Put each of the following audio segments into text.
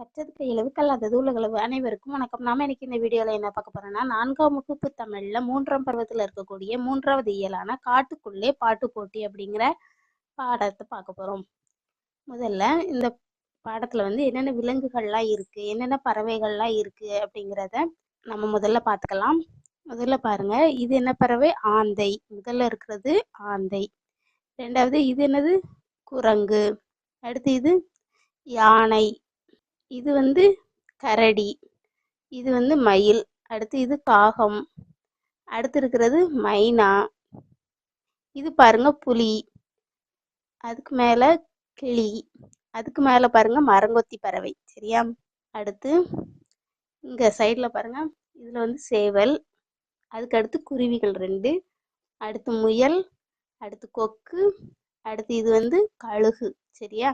கற்றது கையளவு கல்லாதது உலகளவு அனைவருக்கும் வணக்கம். நாம இன்னைக்கு இந்த வீடியோவில் என்ன பார்க்க போறோம்னா நான்காம் வகுப்பு தமிழ்ல மூன்றாம் பருவத்தில் இருக்கக்கூடிய மூன்றாவது இயலான காட்டுக்குள்ளே பாட்டு போட்டி அப்படிங்கிற பாடத்தை பார்க்க போறோம். முதல்ல இந்த பாடத்துல வந்து என்னென்ன விலங்குகள்லாம் இருக்கு என்னென்ன பறவைகள்லாம் இருக்கு அப்படிங்கிறத நம்ம முதல்ல பார்த்துக்கலாம். முதல்ல பாருங்க இது என்ன பறவை? ஆந்தை. முதல்ல இருக்கிறது ஆந்தை. ரெண்டாவது இது என்னது? குரங்கு. அடுத்து இது யானை. இது வந்து கரடி இது வந்து மயில் அடுத்து இது காகம் அடுத்து இருக்கிறது மைனா இது பாருங்க புலி அதுக்கு மேலே கிளி அதுக்கு மேலே பாருங்க மரங்கொத்தி பறவை சரியா? அடுத்து இங்க சைடில் பாருங்க இதில் வந்து சேவல் அதுக்கு அடுத்து குருவிகள் ரெண்டு அடுத்து முயல் அடுத்து கொக்கு அடுத்து இது வந்து கழுகு சரியா?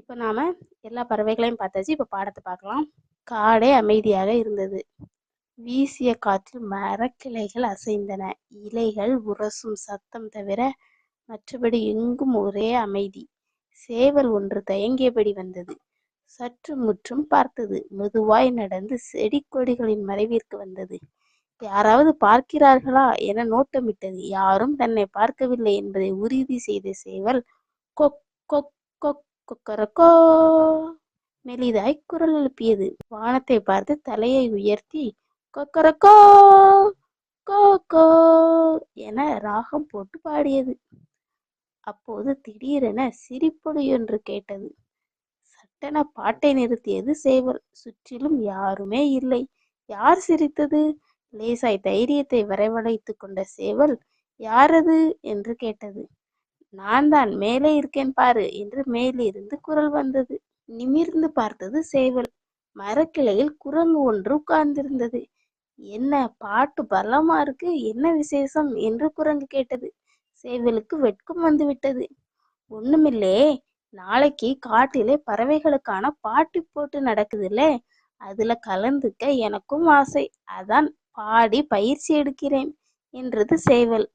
இப்போ நாம எல்லா பறவைகளையும் பார்த்தாச்சு. இப்போ பாடத்தை பார்க்கலாம். காடே அமைதியாக இருந்தது. வீசிய காற்றில் மரக்கிளைகள் அசைந்தன. இலைகள் உரசும் சத்தம் தவிர மற்றபடி எங்கும் ஒரே அமைதி. சேவல் ஒன்று தயங்கியபடி வந்தது. சற்று முற்றும் பார்த்தது. மெதுவாய் நடந்து செடி கொடிகளின் மறைவிற்கு வந்தது. யாராவது பார்க்கிறார்களா என நோட்டமிட்டது. யாரும் தன்னை பார்க்கவில்லை என்பதை உறுதி செய்த சேவல் கொக் கொக் கொக்கரக்கோ. மெலிதாய் குரல் எழுப்பியது. வானத்தை பார்த்து தலையை உயர்த்தி கொக்கரக்கோ கோ கோ என ராகம் போட்டு பாடியது. அப்போது திடீரென சிரிப்பொலி ஒன்று கேட்டது. சட்டென பாட்டை நிறுத்தியது சேவல். சுற்றிலும் யாருமே இல்லை. யார் சிரித்தது? லேசாய் தைரியத்தை வரவழைத்து கொண்ட சேவல் யாரது என்று கேட்டது. நான் தான் மேலே இருக்கேன் பாரு என்று மேலிருந்து குரல் வந்தது. நிமிர்ந்து பார்த்தது சேவல். மரக்கிளையில் குரங்கு ஒன்று உட்கார்ந்திருந்தது. என்ன பாட்டு பலமா இருக்கு? என்ன விசேஷம்? என்று குரங்கு கேட்டது. சேவலுக்கு வெட்கம் வந்து விட்டது ஒண்ணுமில்லே நாளைக்கு காட்டிலே பறவைகளுக்கான பாட்டு போட்டு நடக்குதுல்ல? அதுல கலந்துக்க எனக்கும் ஆசை. அதான் பாடி பயிற்சி எடுக்கிறேன் என்றது சேவல்.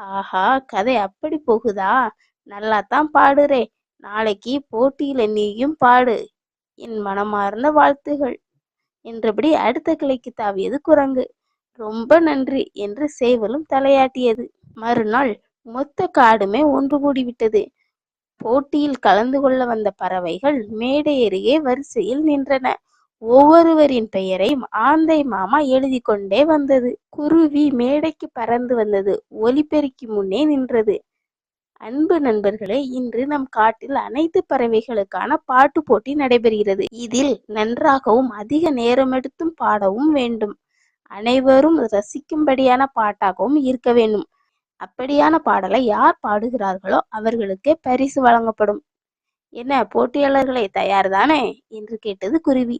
ஆஹா கதை அப்படி போகுதா? நல்லாத்தான் பாடுறே. நாளைக்கு போட்டியில நீயும் பாடு. என் மனமார்ந்த வாழ்த்துகள். என்றபடி அடுத்த கிளைக்கு தாவியது குரங்கு. ரொம்ப நன்றி என்று சேவலும் தலையாட்டியது. மறுநாள் மொத்த காடுமே ஒன்று கூடிவிட்டது. போட்டியில் கலந்து கொள்ள வந்த பறவைகள் மேடை அருகே வரிசையில் நின்றன. ஒவ்வொருவரின் பெயரையும் ஆந்தை மாமா எழுதி கொண்டே வந்தது. குருவி மேடைக்கு பறந்து வந்தது. ஒலிபெருக்கி முன்னே நின்றது. அன்பு நண்பர்களே இன்று நம் காட்டில் அனைத்து பறவைகளுக்கான பாட்டு போட்டி நடைபெறுகிறது. இதில் நன்றாகவும் அதிக நேரம் எடுத்தும் பாடவும் வேண்டும். அனைவரும் ரசிக்கும்படியான பாட்டாகவும் இருக்க வேண்டும். அப்படியான பாடலை யார் பாடுகிறார்களோ அவர்களுக்கே பரிசு வழங்கப்படும். என்ன போட்டியாளர்களை தயார் தானே என்று கேட்டது குருவி.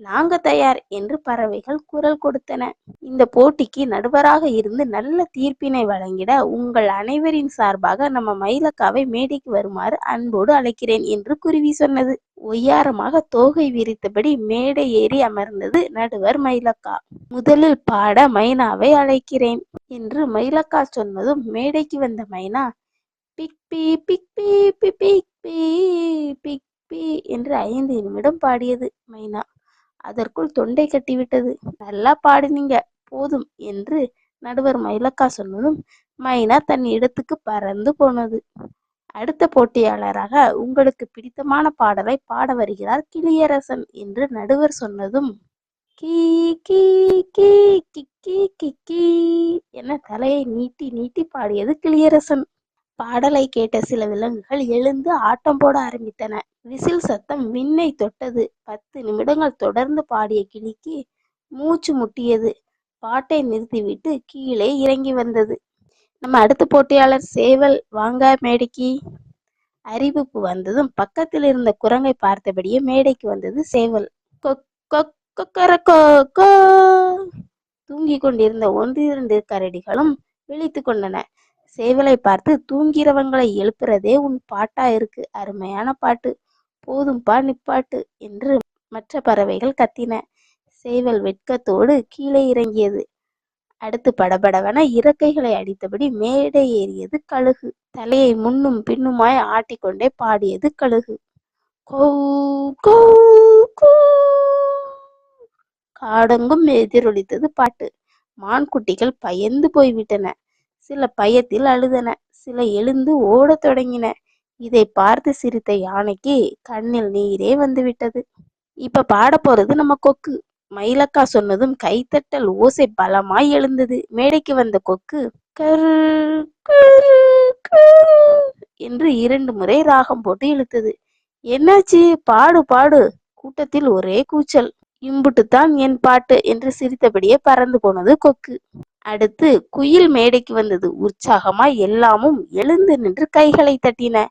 நாங்க தயார் என்று பறவைகள் குரல் கொடுத்தன. இந்த போட்டிக்கு நடுவராக இருந்து நல்ல தீர்ப்பினை வழங்கிட உங்கள் அனைவரின் சார்பாக நம்ம மயிலக்காவை மேடைக்கு வருமாறு அன்போடு அழைக்கிறேன் என்று குருவி சொன்னது. ஒய்யாரமாக தோகை விரித்தபடி மேடை ஏறி அமர்ந்தது நடுவர் மயிலக்கா. முதலில் பாட மைனாவை அழைக்கிறேன் என்று மயிலக்கா சொன்னதும் மேடைக்கு வந்த Maina big B big B B big B big B என்று ஐந்து நிமிடம் பாடியது. மைனா அதற்குள் தொண்டை கட்டிவிட்டது நல்லா பாடினீங்க போதும் என்று நடுவர் மயிலக்கா சொன்னதும் மைனா தன் இடத்துக்கு பறந்து போனது அடுத்த போட்டியாளராக உங்களுக்கு பிடித்தமான பாடலை பாட வருகிறார் கிளியரசன் என்று நடுவர் சொன்னதும் கீ கீ கீ கி கி என தலையை நீட்டி நீட்டி பாடியது கிளியரசன் பாடலை கேட்ட சில விலங்குகள் எழுந்து ஆட்டம் போட ஆரம்பித்தன. விசில் சத்தம் விண்ணை தொட்டது. பத்து நிமிடங்கள் தொடர்ந்து பாடிய கிளிக்கு மூச்சு முட்டியது. பாட்டை நிறுத்திவிட்டு கீழே இறங்கி வந்தது. நம்ம அடுத்த போட்டியாளர் சேவல் வாங்க மேடைக்கு. அறிவிப்பு வந்ததும் பக்கத்தில் இருந்த குரங்கை பார்த்தபடியே மேடைக்கு வந்தது சேவல். கொக் கொக் கொக்கரக்கோ தூங்கிக் கொண்டிருந்த ஒன்றிரண்டு கரடிகளும் விழித்து கொண்டன. சேவலை பார்த்து தூங்கிறவங்களை எழுப்புறதே உன் பாட்டா இருக்கு. அருமையான பாட்டு. போதும்பா நிப்பாட்டு என்று மற்ற பறவைகள் கத்தின. சேவல் வெட்கத்தோடு கீழே இறங்கியது. அடுத்து படபடவன இறக்கைகளை அடித்தபடி மேடை ஏறியது கழுகு. தலையை முன்னும் பின்னுமாய் ஆட்டிக்கொண்டே பாடியது கழுகு. கௌ காடெங்கும் எதிரொலித்தது பாட்டு. மான்குட்டிகள் பயந்து போய்விட்டன. சில பயத்தில் அழுதன. சில எழுந்து ஓடத் தொடங்கின. இதை பார்த்து சிரித்த யானைக்கு கண்ணில் நீரே வந்துவிட்டது. இப்ப பாட போறது நம்ம கொக்கு. மயிலக்கா சொன்னதும் கைத்தட்டல் ஓசை பலமாய் எழுந்தது. மேடைக்கு வந்த கொக்கு கரு என்று இரண்டு முறை ராகம் போட்டு இழுத்தது. என்னாச்சு? பாடு பாடு. கூட்டத்தில் ஒரே கூச்சல். இம்புட்டுத்தான் என் பாட்டு என்று சிரித்தபடியே பறந்து போனது கொக்கு. அடுத்து குயில் மேடைக்கு வந்தது. உற்சாகமா எல்லாமும் எழுந்து நின்று கைகளை தட்டின.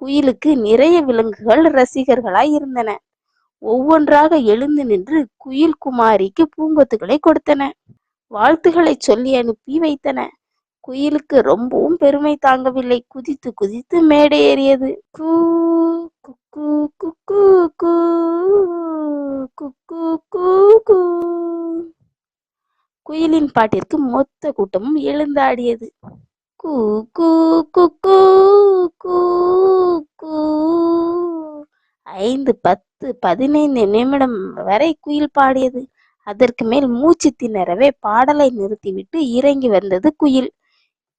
குயிலுக்கு நிறைய விலங்குகள் ரசிகர்களாய் இருந்தன. ஒவ்வொன்றாக எழுந்து நின்று குயில் குமாரிக்கு பூங்கொத்துகளை கொடுத்தன. வாழ்த்துக்களை சொல்லி அனுப்பி வைத்தன. குயிலுக்கு ரொம்பவும் பெருமை தாங்கவில்லை. குதித்து குதித்து மேடை ஏறியது. கூ குக்கு குக்கு கூ குக்கு கூ கூ. குயிலின் பாட்டிற்கு மொத்த கூட்டமும் எழுந்தாடியது. கூ கூ கூ கூ ஐந்து பத்து பதினைந்து நிமிடம் வரை குயில் பாடியது. அதற்கு மேல் மூச்சு திணறவே பாடலை நிறுத்திவிட்டு இறங்கி வந்தது குயில்.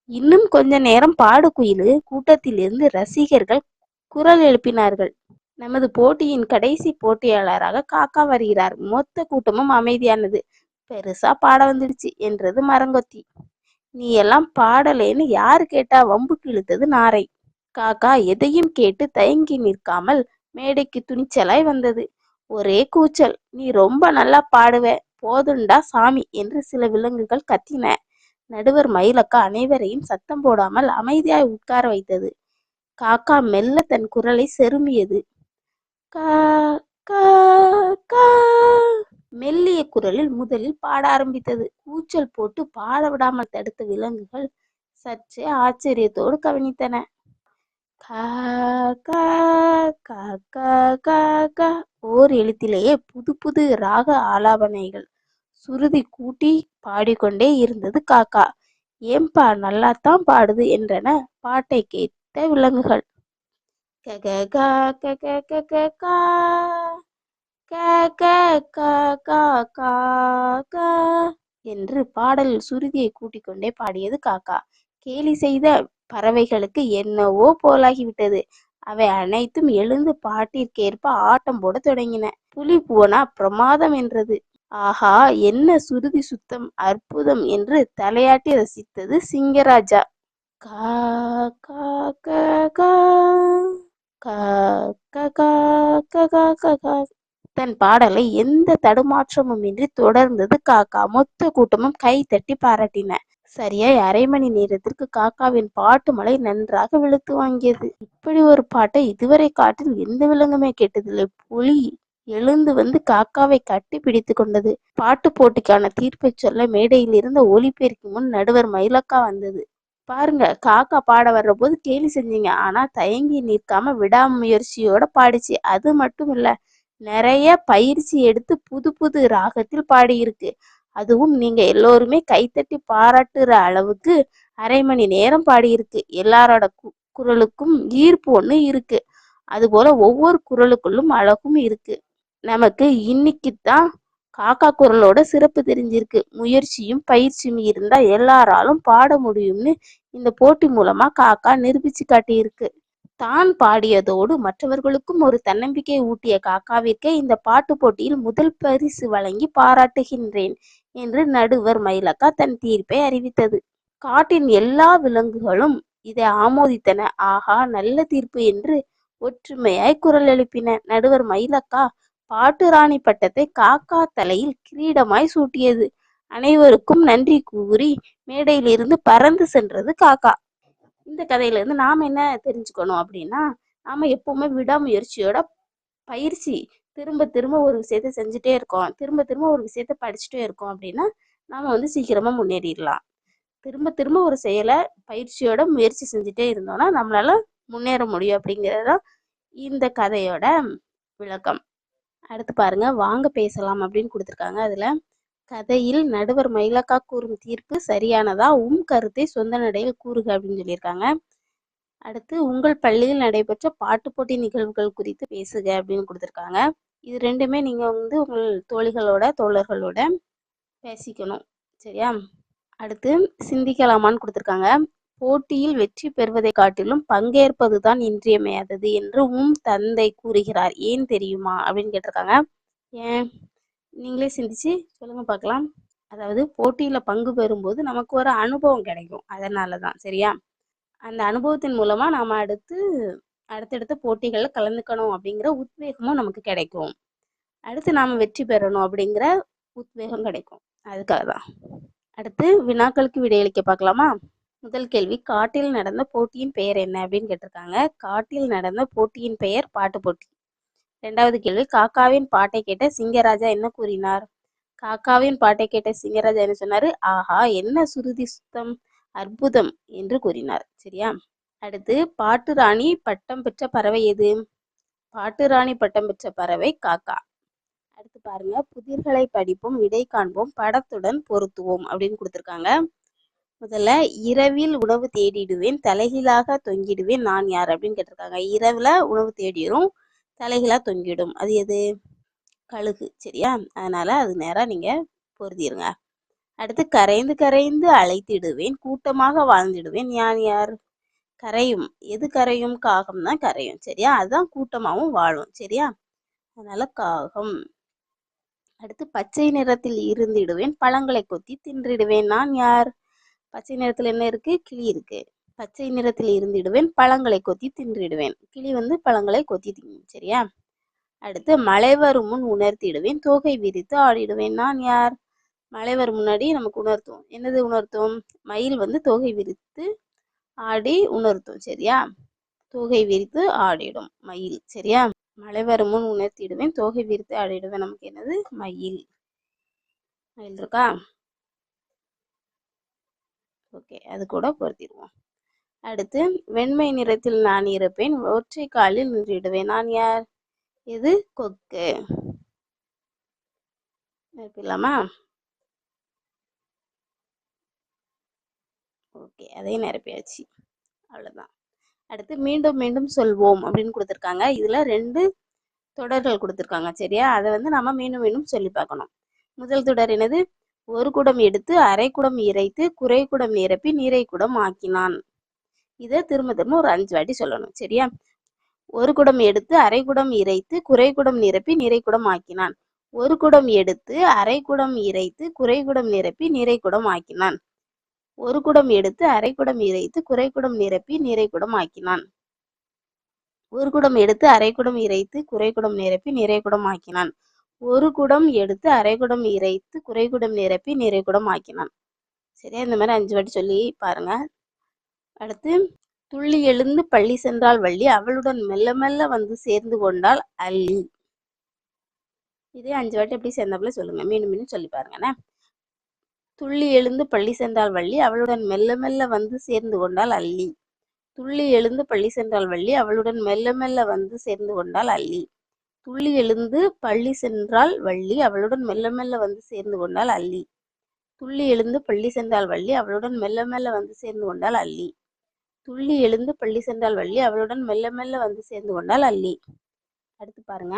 இன்னும் கொஞ்ச நேரம் பாடு குயிலு கூட்டத்திலிருந்து ரசிகர்கள் குரல் எழுப்பினார்கள். நமது போட்டியின் கடைசி போட்டியாளராக காக்கா வருகிறார். மொத்த கூட்டமும் அமைதியானது. பெருசா பாட வந்துடுச்சு என்றது மரங்கொத்தி. நீ எல்லாம் பாடலேன்னு யாரு கேட்டா வம்புக்கு இழுத்தது நாரை. காக்கா எதையும் கேட்டு தயங்கி நிற்காமல் மேடைக்கு துணிச்சலாய் வந்தது. ஒரே கூச்சல் நீ ரொம்ப நல்லா பாடுவ போதுண்டா சாமி என்று சில விலங்குகள் கத்தின. நடுவர் மயிலக்கா அனைவரையும் சத்தம் போடாமல் அமைதியாய் உட்கார வைத்தது. காக்கா மெல்ல தன் குரலை செருமியது. கா கா குரலில் முதலில் பாட ஆரம்பித்தது. கூச்சல் போட்டு பாட விடாமல் தடுத்த விலங்குகள் சற்றே ஆச்சரியத்தோடு கவனித்தன. கா கா கா கா ஓர் எழுத்திலேயே புது புது ராக ஆலாபனைகள் சுருதி கூட்டி பாடிக்கொண்டே இருந்தது காக்கா. ஏம்பா நல்லாத்தான் பாடுது என்றன பாட்டை கேட்ட விலங்குகள். க க க க க கா க என்று பாடல் சுருதியை கூட்டிக் கொண்டே பாடியது காக்கா கேலி செய்த பறவைகளுக்கு என்னவோ போலாகிவிட்டது அவை அனைத்தும் எழுந்து பாட்டிற்கேற்ப ஆட்டம் போட தொடங்கின புலி போனா பிரமாதம் என்றது ஆஹா என்ன சுருதி சுத்தம் அற்புதம் என்று தலையாட்டி ரசித்தது சிங்கராஜா கா கா கா கா கா கா கா கா கா கா கா தன் பாடலை எந்த தடுமாற்றமுமின்றி தொடர்ந்தது காக்கா. மொத்த கூட்டமும் கை தட்டி பாராட்டின. சரியாய் அரை மணி நேரத்திற்கு காக்காவின் பாட்டு மலை நன்றாக வெளுத்து வாங்கியது. இப்படி ஒரு பாட்டை இதுவரை காட்டில் எந்த விலங்குமே கேட்டதில்லை. புலி எழுந்து வந்து காக்காவை கட்டி பிடித்து கொண்டது. பாட்டு போட்டிக்கான தீர்ப்பை சொல்ல மேடையில் இருந்த ஒலிபெருக்கி முன் நடுவர் மயிலக்கா வந்தது. பாருங்க காக்கா பாட வர்ற போது கேலி செஞ்சீங்க. ஆனா தயங்கி நிற்காம விடாமுயற்சியோட பாடிச்சு. அது மட்டும் இல்ல நிறைய பயிற்சி எடுத்து புது புது ராகத்தில் பாடியிருக்கு. அதுவும் நீங்க எல்லோருமே கைத்தட்டி பாராட்டுற அளவுக்கு அரை மணி நேரம் பாடியிருக்கு. எல்லாரோட கு- குரலுக்கும் ஈர்ப்பு ஒண்ணு இருக்கு. அதுபோல ஒவ்வொரு குரலுக்குள்ளும் அழகும் இருக்கு. நமக்கு இன்னைக்கு தான் காக்கா குரலோட சிறப்பு தெரிஞ்சிருக்கு. முயற்சியும் பயிற்சியும் இருந்தா எல்லாராலும் பாட முடியும்னு இந்த போட்டி மூலமா காக்கா நிரூபிச்சு காட்டியிருக்கு. தான் பாடியதோடு மற்றவர்களுக்கும் ஒரு தன்னம்பிக்கை ஊட்டிய காக்காவிற்கே இந்த பாட்டு போட்டியில் முதல் பரிசு வழங்கி பாராட்டுகின்றேன் என்று நடுவர் மயிலக்கா தன் தீர்ப்பை அறிவித்தது. காட்டின் எல்லா விலங்குகளும் இதை ஆமோதித்தன. ஆஹா நல்ல தீர்ப்பு என்று ஒற்றுமையாய் குரல் எழுப்பின நடுவர் மயிலக்கா பாட்டு ராணி பட்டத்தை காக்கா தலையில் கிரீடமாய் சூட்டியது. அனைவருக்கும் நன்றி கூறி மேடையிலிருந்து பறந்து சென்றது காக்கா. இந்த கதையிலேருந்து நாம் என்ன தெரிஞ்சுக்கணும் அப்படின்னா நாம் எப்போவுமே விடாமுயற்சியோட பயிற்சி திரும்ப திரும்ப ஒரு விஷயத்த செஞ்சுட்டே இருக்கோம். திரும்ப திரும்ப ஒரு விஷயத்த படிச்சுட்டே இருக்கோம் அப்படின்னா நாம் வந்து சீக்கிரமாக முன்னேறிடலாம். திரும்ப திரும்ப ஒரு செயலை பயிற்சியோட முயற்சி செஞ்சுட்டே இருந்தோம்னா நம்மளால முன்னேற முடியும் அப்படிங்கிறது தான் இந்த கதையோட விளக்கம். அடுத்து பாருங்க வாங்க பேசலாம் அப்படின்னு கொடுத்துருக்காங்க அதில். கதையில் நடுவர் மயிலக்கா கூறும் தீர்ப்பு சரியானதா? உம் கருத்தை சொந்த நடையில் கூறுக அப்படின்னு சொல்லியிருக்காங்க. அடுத்து உங்கள் பள்ளியில் நடைபெற்ற பாட்டு போட்டி நிகழ்வுகள் குறித்து பேசுக அப்படின்னு கொடுத்துருக்காங்க. இது ரெண்டுமே நீங்கள் வந்து உங்கள் தோழிகளோட தோழர்களோட பேசிக்கணும். சரியா? அடுத்து சிந்திக்கலாமான்னு கொடுத்துருக்காங்க. போட்டியில் வெற்றி பெறுவதை காட்டிலும் பங்கேற்பது தான் இன்றியமையாதது என்று உம் தந்தை கூறுகிறார். ஏன் தெரியுமா அப்படின்னு கேட்டிருக்காங்க. ஏன்? நீங்களே சிந்திச்சு சொல்லுங்க பார்க்கலாம் அதாவது போட்டியில் பங்கு பெறும்போது நமக்கு ஒரு அனுபவம் கிடைக்கும். அதனால தான் சரியா? அந்த அனுபவத்தின் மூலமாக நாம் அடுத்து அடுத்தடுத்த போட்டிகளில் கலந்துக்கணும் அப்படிங்கிற உத்வேகமும் நமக்கு கிடைக்கும். அடுத்து நாம் வெற்றி பெறணும் அப்படிங்கிற உத்வேகம் கிடைக்கும். அதுக்காக தான் அடுத்து வினாக்களுக்கு விடையளிக்க பார்க்கலாமா முதல் கேள்வி காட்டில் நடந்த போட்டியின் பெயர் என்ன அப்படின்னு கேட்டிருக்காங்க. காட்டில் நடந்த போட்டியின் பெயர் பாட்டு போட்டி. ரெண்டாவது கேள்வி காக்காவின் பாட்டை கேட்ட சிங்கராஜா என்ன கூறினார்? காக்காவின் பாட்டை கேட்ட சிங்கராஜா என்ன சொன்னாரு? ஆஹா என்ன சுருதி சுத்தம் அற்புதம் என்று கூறினார். சரியா? அடுத்து பாட்டு ராணி பட்டம் பெற்ற பறவை எது? பாட்டு ராணி பட்டம் பெற்ற பறவை காக்கா. அடுத்து பாருங்க புதிர்களை படிப்போம் விடை காண்போம் படத்துடன் பொருத்துவோம் அப்படின்னு கொடுத்துருக்காங்க. முதல்ல இரவில் உணவு தேடிடுவேன் தலைகீழாக தொங்கிடுவேன் நான் யார் அப்படின்னு கேட்டிருக்காங்க. இரவுல உணவு தேடிடும் தலைகளாக தொங்கிடும். அது எது? கழுகு. சரியா? அதனால் அது நேராக நீங்கள் பொருத்திடுங்க அடுத்து கரைந்து கரைந்து அழைத்திடுவேன். கூட்டமாக வாழ்ந்திடுவேன். யான் யார்? கரையும். எது கரையும்? காகம் தான் கரையும். சரியா? அதுதான் கூட்டமாகவும் வாழும். சரியா? அதனால காகம். அடுத்து பச்சை நிறத்தில் இருந்திடுவேன். பழங்களை கொத்தி தின்றிடுவேன். நான் யார்? பச்சை நிறத்தில் என்ன இருக்கு? கிளி இருக்கு. பச்சை நிறத்தில் இருந்திடுவேன் பழங்களை கொத்தி தின்றிடுவேன். கிளி வந்து பழங்களை கொத்தி திங்கும் சரியா? அடுத்து மழை வரும் முன் உணர்த்திடுவேன் தோகை விரித்து ஆடிடுவேன். நான் யார்? மழை வரும் முன்னாடி நமக்கு உணர்த்தும். என்னது உணர்த்தும்? மயில் வந்து தோகை விரித்து ஆடி உணர்த்தும் சரியா? தோகை விரித்து ஆடிடும் மயில் சரியா? மழை வரும் முன் உணர்த்திடுவேன் தோகை விரித்து ஆடிடுவேன். நமக்கு என்னது? மயில். மயில் இருக்கா? ஓகே அது கூட பொருத்திடுவோம். அடுத்து வெண்மை நிறத்தில் நான் இருப்பேன் ஒற்றை காலில் நின்றுடுவேன். நான் யார்? இது கொக்கு. நிரப்பிடலாமா? ஓகே அதையும் நிரப்பியாச்சு. அவ்வளோதான் அடுத்து மீண்டும் மீண்டும் சொல்வோம் அப்படின்னு கொடுத்துருக்காங்க. இதில் ரெண்டு தொடர்கள் கொடுத்துருக்காங்க சரியா? அதை வந்து நம்ம மீண்டும் மீண்டும் சொல்லி பார்க்கணும். முதல் தொடர் என்னது? ஒரு குடம் எடுத்து அரை குடம் இறைத்து குறை குடம் நிரப்பி நீரை குடம் ஆக்கினான். இதை திரும்ப திரும்ப ஒரு அஞ்சு வாட்டி சொல்லணும் சரியா? ஒரு குடம் எடுத்து அரை குடம் இறைத்து குறை குடம் நிரப்பி நிறை குடம் ஆக்கினான். ஒரு குடம் எடுத்து அரை குடம் இறைத்து குறை குடம் நிரப்பி நிறை குடம் ஆக்கினான். ஒரு குடம் எடுத்து அரை குடம் இறைத்து குறை குடம் நிரப்பி நிறை குடம் ஆக்கினான். ஒரு குடம் எடுத்து அரை குடம் இறைத்து குறை குடம் நிரப்பி நிறை குடம் ஆக்கினான். ஒரு குடம் எடுத்து அரை குடம் இறைத்து குறை குடம் நிரப்பி நிறை குடம் ஆக்கினான். சரியா? இந்த மாதிரி அஞ்சு வாட்டி சொல்லி பாருங்க. அடுத்து துள்ளி எழுந்து பள்ளி சென்றால் வள்ளி. அவளுடன் மெல்ல மெல்ல வந்து சேர்ந்து கொண்டால் அள்ளி. இதே அஞ்சு வாட்டி எப்படி சேர்ந்தாப்புல சொல்லுங்க. மீண்டும் மீண்டும் சொல்லி பாருங்கண்ணே துள்ளி எழுந்து பள்ளி சென்றால் வள்ளி. அவளுடன் மெல்ல மெல்ல வந்து சேர்ந்து கொண்டால் அள்ளி. துள்ளி எழுந்து பள்ளி சென்றால் வள்ளி. அவளுடன் மெல்ல மெல்ல வந்து சேர்ந்து கொண்டால் அள்ளி. துள்ளி எழுந்து பள்ளி சென்றால் வள்ளி. அவளுடன் மெல்ல மெல்ல வந்து சேர்ந்து கொண்டால் அள்ளி. துள்ளி எழுந்து பள்ளி சென்றால் வள்ளி. அவளுடன் மெல்ல மெல்ல வந்து சேர்ந்து கொண்டால் அள்ளி. துள்ளி எழுந்து பள்ளி சென்றால் வள்ளி. அவளுடன் மெல்ல மெல்ல வந்து சேர்ந்து கொண்டால் அள்ளி அடுத்து பாருங்க.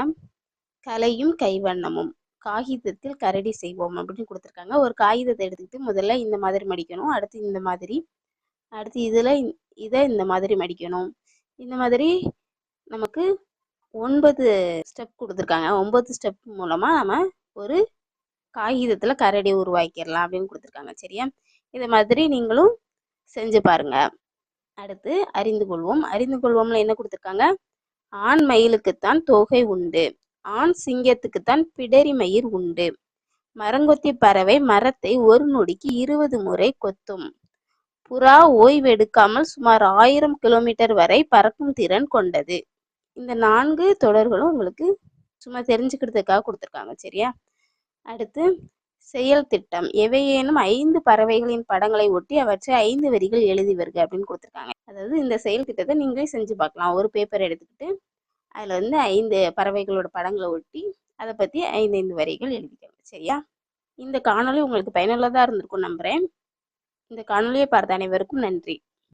கலையும் கைவண்ணமும். காகிதத்தில் கரடி செய்வோம் அப்படின்னு கொடுத்துருக்காங்க. ஒரு காகிதத்தை எடுத்துக்கிட்டு முதல்ல இந்த மாதிரி மடிக்கணும். அடுத்து இந்த மாதிரி. அடுத்து இதில் இதை இந்த மாதிரி மடிக்கணும். இந்த மாதிரி நமக்கு ஒன்பது ஸ்டெப் கொடுத்துருக்காங்க. ஒன்பது ஸ்டெப் மூலமாக நம்ம ஒரு காகிதத்தில் கரடி உருவாக்கிடலாம் அப்படின்னு கொடுத்துருக்காங்க. சரியா? இதை மாதிரி நீங்களும் செஞ்சு பாருங்கள் அடுத்து அறிந்து கொள்வோம். அறிந்து கொள்வோம்ல என்ன கொடுத்துருக்காங்க? ஆண் மயிலுக்குத்தான் தொகை உண்டு. ஆண் சிங்கத்துக்குத்தான் பிடரி மயிர் உண்டு. மரங்கொத்தி பறவை மரத்தை ஒரு நொடிக்கு இருபது முறை கொத்தும். புறா ஓய்வெடுக்காமல் சுமார் ஆயிரம் கிலோமீட்டர் வரை பறக்கும் திறன் கொண்டது. இந்த நான்கு தொடர்களும் உங்களுக்கு சும்மா தெரிஞ்சுக்கிறதுக்காக கொடுத்துருக்காங்க. சரியா? அடுத்து செயல் திட்டம். எவையேனும் ஐந்து பறவைகளின் படங்களை ஒட்டி அவற்றை ஐந்து வரிகள் எழுதி வருக அப்படின்னு கொடுத்துருக்காங்க. அதாவது இந்த செயல் திட்டத்தை நீங்களே செஞ்சு பார்க்கலாம். ஒரு பேப்பர் எடுத்துக்கிட்டு அதில் வந்து ஐந்து பறவைகளோட படங்களை ஒட்டி அதை பற்றி ஐந்து ஐந்து வரிகள் எழுதிக்கோங்க. சரியா? இந்த காணொளி உங்களுக்கு பயனுள்ளதாக இருந்திருக்கும் நம்புகிறேன் இந்த காணொலியை பார்த்த அனைவருக்கும் நன்றி.